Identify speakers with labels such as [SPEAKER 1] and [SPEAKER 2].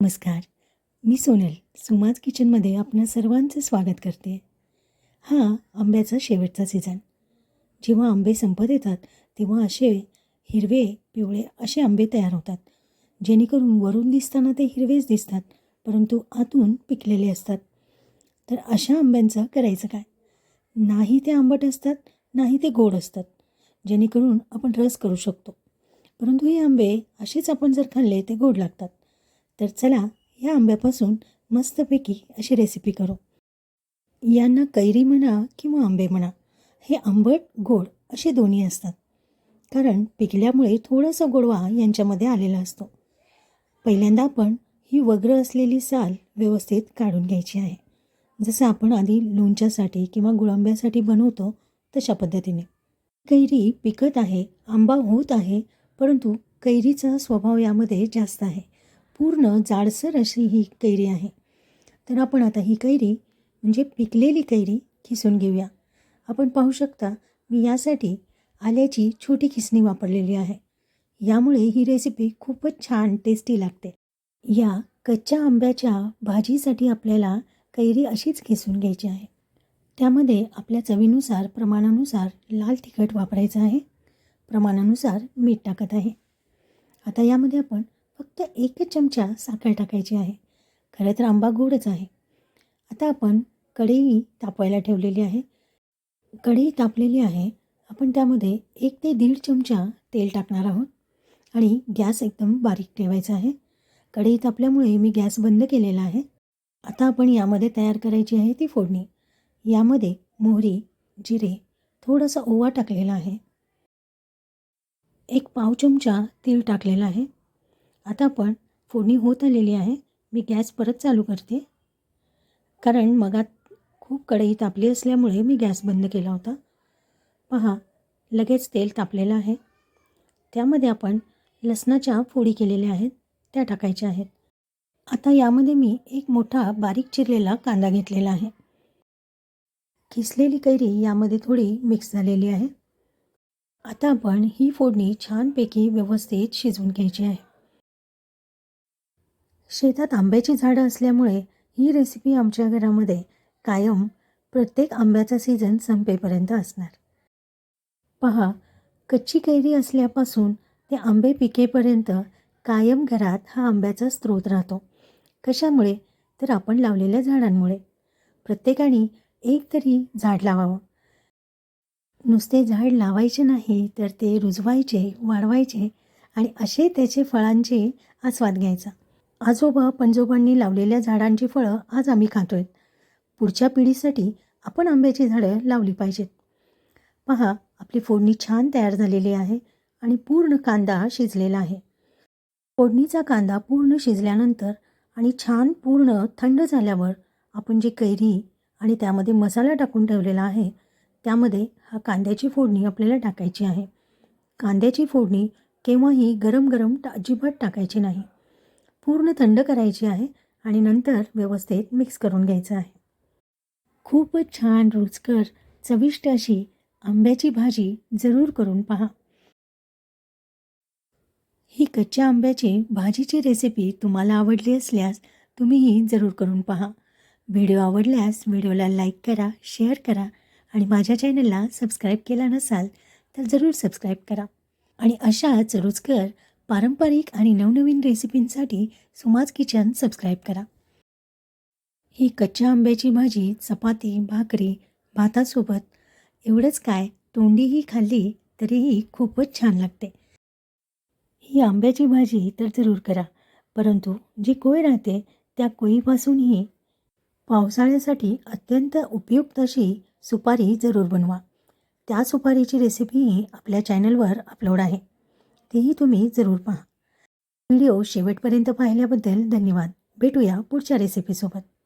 [SPEAKER 1] नमस्कार. मी सोनल सुमाज किचनमध्ये आपणा सर्वांचं स्वागत करते. हा आंब्याचा शेवटचा सीझन जेव्हा आंबे संपत येतात तेव्हा असे हिरवे पिवळे असे आंबे तयार होतात जेणेकरून वरून दिसताना ते हिरवेच दिसतात परंतु आतून पिकलेले असतात. तर अशा आंब्यांचं करायचं काय? नाही ते आंबट असतात नाही ते गोड असतात जेणेकरून आपण रस करू शकतो. परंतु हे आंबे असेच आपण जर खाल्ले ते गोड लागतात. तर चला या आंब्यापासून मस्तपैकी अशी रेसिपी करू. यांना कैरी म्हणा किंवा आंबे म्हणा हे आंबट गोड असे दोन्ही असतात. कारण पिकल्यामुळे थोडासा गोडवा यांच्यामध्ये आलेला असतो. पहिल्यांदा आपण ही वग्र असलेली साल व्यवस्थित काढून घ्यायची आहे. जसं आपण आधी लोणच्यासाठी किंवा गुळांब्यासाठी बनवतो तशा पद्धतीने. कैरी पिकत आहे आंबा होत आहे परंतु कैरीचा स्वभाव यामध्ये जास्त आहे. पूर्ण जाडसर अशी ही कैरी आहे. तर आपण आता ही कैरी म्हणजे पिकलेली कैरी खिसून घेऊया. आपण पाहू शकता मी यासाठी आल्याची छोटी खिसणी वापरलेली आहे. यामुळे ही रेसिपी खूपच छान टेस्टी लागते. या कच्च्या आंब्याच्या भाजीसाठी आपल्याला कैरी अशीच खिसून घ्यायची आहे. त्यामध्ये आपल्या चवीनुसार प्रमाणानुसार लाल तिखट वापरायचं आहे. प्रमाणानुसार मीठ टाकत आहे. आता यामध्ये आपण फक्त एकच चमचा साखर टाकायची आहे. खरं तर आंबा गोडच आहे. आता आपण कढई तापवायला ठेवलेली आहे. कढई तापलेली आहे. आपण त्यामध्ये एक ते दीड चमचा तेल टाकणार आहोत. आणि गॅस एकदम बारीक ठेवायचा आहे. कढई तापल्यामुळे मी गॅस बंद केलेला आहे. आता आपण यामध्ये तयार करायची आहे ती फोडणी. यामध्ये मोहरी जिरे थोडासा ओवा टाकलेला आहे. एक पाव चमचा तीळ टाकलेला आहे. आता आपण फोडणी होत आलेली आहे. मी गॅस परत चालू करते. कारण मगात खूप कढई तापली असल्यामुळे मी गॅस बंद केला होता. पहा लगेच तेल तापलेलं आहे. त्यामध्ये आपण लसणाच्या फोडी केलेल्या आहेत त्या टाकायच्या आहेत. आता यामध्ये मी एक मोठा बारीक चिरलेला कांदा घेतलेला आहे. किसलेली कैरी यामध्ये थोडी मिक्स झालेली आहे. आता आपण ही फोडणी छानपैकी व्यवस्थित शिजवून घ्यायची आहे. शेतात आंब्याची झाडं असल्यामुळे ही रेसिपी आमच्या घरामध्ये कायम प्रत्येक आंब्याचा सीझन संपेपर्यंत असणार. पहा कच्ची कैरी असल्यापासून ते आंबे पिकेपर्यंत कायम घरात हा आंब्याचा स्रोत राहतो. कशामुळे? तर आपण लावलेल्या झाडांमुळे. प्रत्येकाने एक तरी झाड लावावं. नुसते झाड लावायचे नाही तर ते रुजवायचे वाढवायचे आणि असे त्याचे फळांचे आस्वाद घ्यायचा. आजोबा पंजोबांनी लावलेल्या झाडांची फळं आज आम्ही खातोय. पुढच्या पिढीसाठी आपण आंब्याची झाडं लावली पाहिजेत. पहा आपली फोडणी छान तयार झालेली आहे आणि पूर्ण कांदा शिजलेला आहे. फोडणीचा कांदा पूर्ण शिजल्यानंतर आणि छान पूर्ण थंड झाल्यावर आपण जी कैरी आणि त्यामध्ये मसाला टाकून ठेवलेला आहे त्यामध्ये हा कांद्याची फोडणी आपल्याला टाकायची आहे. कांद्याची फोडणी केव्हाही गरम गरम अजिबात टाकायची नाही. पूर्ण थंड करायची आहे आणि नंतर व्यवस्थित मिक्स करून घ्यायचं आहे. खूपच छान रुचकर चविष्ट अशी आंब्याची भाजी जरूर करून पहा. ही कच्च्या आंब्याची भाजीची रेसिपी तुम्हाला आवडली असल्यास तुम्हीही जरूर करून पहा. व्हिडिओ आवडल्यास व्हिडिओला लाईक करा शेअर करा आणि माझ्या चॅनलला सबस्क्राईब केला नसाल तर जरूर सबस्क्राईब करा. आणि अशाच रुचकर पारंपरिक आणि नवनवीन रेसिपींसाठी सुमाज किचन सबस्क्राईब करा. ही कच्च्या आंब्याची भाजी चपाती भाकरी भातासोबत एवढंच काय तोंडीही खाल्ली तरीही खूपच छान लागते. ही आंब्याची भाजी तर जरूर करा परंतु जी कोय राहते त्या कोयीपासूनही पावसाळ्यासाठी अत्यंत उपयुक्त अशी सुपारी जरूर बनवा. त्या सुपारीची रेसिपीही आपल्या चॅनलवर अपलोड आहे. तेही तुम्ही जरूर पहा. व्हिडिओ शेवटपर्यंत पाहिल्याबद्दल धन्यवाद. भेटूया पुढच्या रेसिपीसोबत